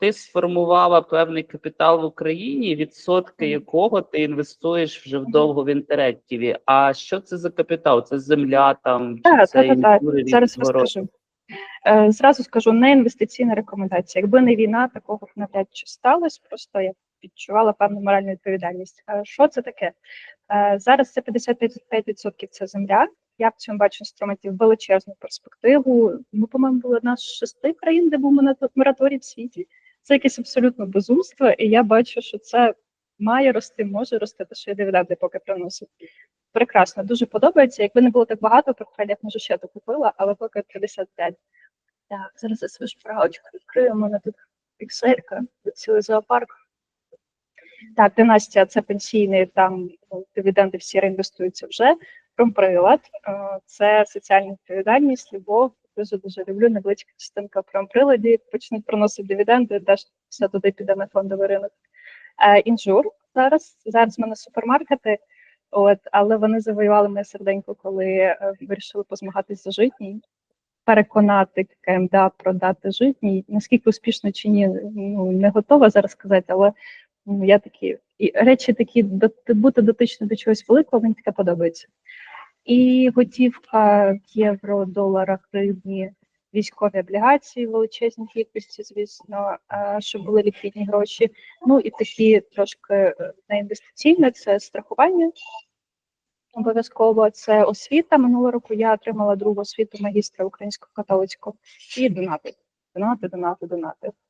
ти сформувала певний капітал в Україні, відсотки якого ти інвестуєш вже вдовго в інтерактиві. А що це за капітал? Це земля там чи Так, це так, так, так. Зараз розкажу. Е, Зразу скажу, не інвестиційна рекомендація. Якби не війна, такого б навряд чи сталося. Просто я відчувала певну моральну відповідальність. Е, Що це таке? Е, Зараз це 55% це земля. Я в цьому бачу інструментів величезну перспективу. Ми, по-моєму, були одна з шести країн, де був мораторій в світі. Це якесь абсолютно безумство, і я бачу, що це має рости, може рости, те, що і дивіденди поки приносить. Прекрасно, дуже подобається. Якби не було так багато портфелів, може ще то купила, але поки 55. Так, зараз я свою шпаргалочку відкрию. У мене тут пікселька, цілий зоопарк. Так, династія це пенсійний, там ну, дивіденди всі реінвестуються вже. Промприлад е, це соціальна відповідальність, любов. Дуже дуже люблю невеличка частинка промприладі. Почнуть приносити дивіденди, теж все туди піде на фондовий ринок. Е, Інжур зараз. Зараз в мене супермаркети. От, але вони завоювали моє серденько, коли е, вирішили позмагатись за житній. Переконати КМДА продати житній. Наскільки успішно чи ні, ну не готова зараз сказати, але я такі і речі такі до бути дотичним до чогось великого, мені таке подобається. І готівка в євро, доларах, гривні, військові облігації, в величезній кількості, звісно, щоб були ліквідні гроші. Ну і такі трошки е, неінвестиційне це страхування. Обов'язково це освіта. Минулого року я отримала другу освіту магістра українського католицького і донати. Донати, донати, донати.